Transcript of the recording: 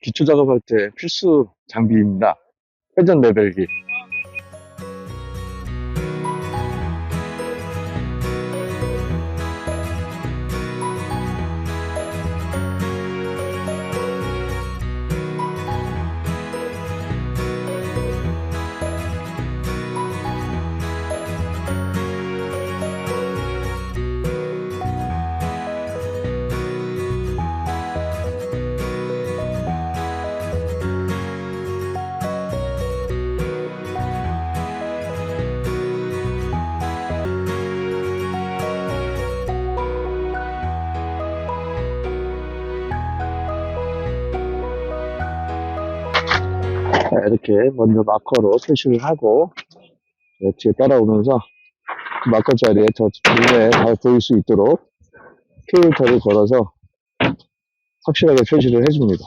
기초 작업할 때 필수 장비입니다. 회전 레벨기. 이렇게 먼저 마커로 표시를 하고 네, 뒤에 따라오면서 마커 자리에 더 눈에 잘 보일 수 있도록 케이블카를 걸어서 확실하게 표시를 해줍니다.